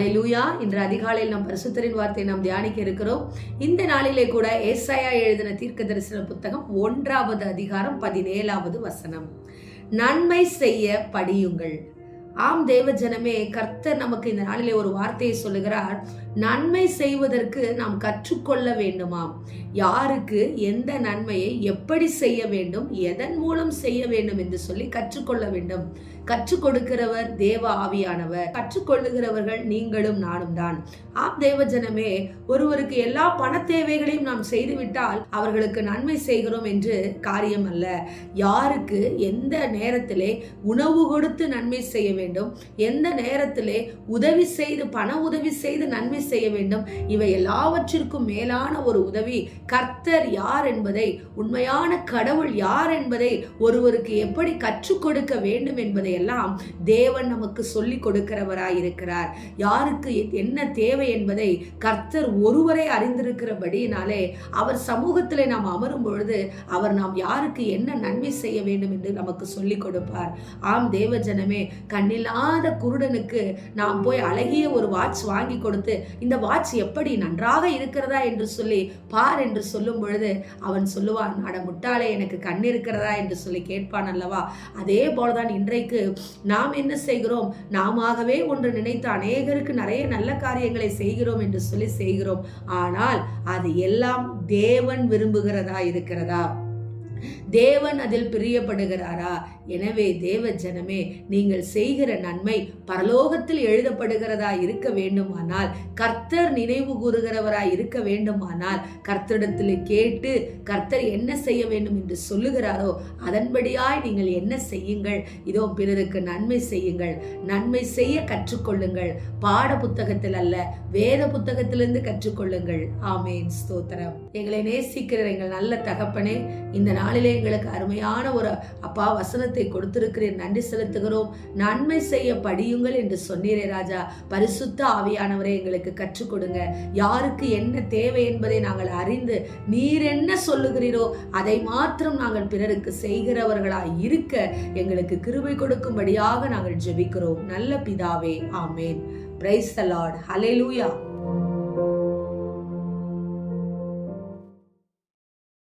லூயா இன்று அதிகாலையில் நம் பரிசுத்தரின் வார்த்தையை நாம் தியானிக்க இருக்கிறோம். இந்த நாளிலே கூட ஏசாயா எழுதின தீர்க்க தரிசன புத்தகம் ஒன்றாவது அதிகாரம் பதினேழாவது வசனம். நன்மை செய்ய படியுங்கள். ஆம் தேவ ஜனமே கர்த்தர் நமக்கு இந்த நாளிலே ஒரு வார்த்தையை சொல்லுகிறார். நன்மை செய்வதற்கு நாம் கற்றுக்கொள்ள வேண்டுமாம். யாருக்கு எந்த நன்மையை எப்படி செய்ய வேண்டும் எதன் மூலம் செய்ய வேண்டும் என்று சொல்லி கற்றுக்கொள்ள வேண்டும். கற்றுக் கொடுக்கிறவர் தேவ ஆவியானவர். கற்றுக்கொள்ளுகிறவர்கள் நீங்களும் நானும் தான். ஆம் தேவஜனமே ஒருவருக்கு எல்லா பண தேவைகளையும் நாம் செய்துவிட்டால் அவர்களுக்கு நன்மை செய்கிறோம் என்று காரியம் அல்ல யாருக்கு எந்த நேரத்திலே உணவு கொடுத்து நன்மை செய்ய வேண்டும் எந்த நேரத்திலே உதவி செய்து பண உதவி செய்து நன்மை செய்ய வேண்டும் இவை எல்லாவற்றிற்கும் மேலான ஒரு உதவி கர்த்தர் யார் என்பதை உண்மையான கடவுள் யார் என்பதை ஒருவருக்கு எப்படி கற்றுக் கொடுக்க வேண்டும் என்பதை எல்லாம் தேவன் நமக்கு சொல்லி கொடுக்கிறவராய் இருக்கிறார் யாருக்கு என்ன தேவை என்பதை கர்த்தர் ஒருவரை அறிந்திருக்கிறபடியினாலே அவர் சமூகத்தில் நாம் அமரும் பொழுது அவர் நாம் யாருக்கு என்ன நன்மை செய்ய வேண்டும் என்று நமக்கு சொல்லி கொடுப்பார். ஆம் தேவ ஜனமே கண்ணில்லாத குருடனுக்கு நாம் போய் அழகிய ஒரு வாட்ச் வாங்கி கொடுத்து இந்த வாட்ச் எப்படி நன்றாக இருக்கிறதா என்று சொல்லி பார் என்று சொல்லும் பொழுது அவன் சொல்லுவான் அட முட்டாளே எனக்கு கண் இருக்கிறதா? என்று சொல்லி கேட்பான் அல்லவா? அதே போலதான் இன்றைக்கு நாம் என்ன செய்கிறோம்? நாமவே ஒன்று நினைத்து அநேகருக்கு நிறைய நல்ல காரியங்களை செய்கிறோம் என்று சொல்லி செய்கிறோம். ஆனால் அது எல்லாம் தேவன் விரும்புகிறதா இருக்கிறதா? தேவன் அதில் பிரியப்படுகிறாரா? எனவே தேவ ஜனமே நீங்கள் செய்கிற நன்மை பரலோகத்தில் எழுதப்படுகிறதா இருக்க வேண்டுமானால் கர்த்தர் நினைவு கூறுகிறவராய் இருக்க வேண்டுமானால் கர்த்தரிடத்தில் கேட்டு கர்த்தர் என்ன செய்ய வேண்டும் என்று சொல்லுகிறாரோ அதன்படியாய் நீங்கள் என்ன செய்யுங்கள்? இதோ பிறருக்கு நன்மை செய்யுங்கள். நன்மை செய்ய கற்றுக்கொள்ளுங்கள். பாட புத்தகத்தில் அல்ல வேத புத்தகத்திலிருந்து கற்றுக்கொள்ளுங்கள். ஆமேன். ஸ்தோத்திரம். எங்களை நேசிக்கிற எங்கள் நல்ல தகப்பனே இந்த நாள் நாளிலே எங்களுக்கு அருமையான ஒரு அப்பா வசனத்தை கொடுத்திருக்கிறேன். நன்றி செலுத்துகிறோம். நன்மை செய்ய படியுங்கள் என்று சொன்னீரே ராஜா. பரிசுத்த ஆவியானவரை எங்களுக்கு கற்றுக் கொடுங்க. யாருக்கு என்ன தேவை என்பதை நாங்கள் அறிந்து நீர் என்ன சொல்லுகிறீரோ அதை மாத்திரம் நாங்கள் பிறருக்கு செய்கிறவர்களாய் இருக்க எங்களுக்கு கிருபை கொடுக்கும்படியாக நாங்கள் ஜெபிக்கிறோம். நல்ல பிதாவே ஆமேன். பிரைஸ் த லார்ட் லூயா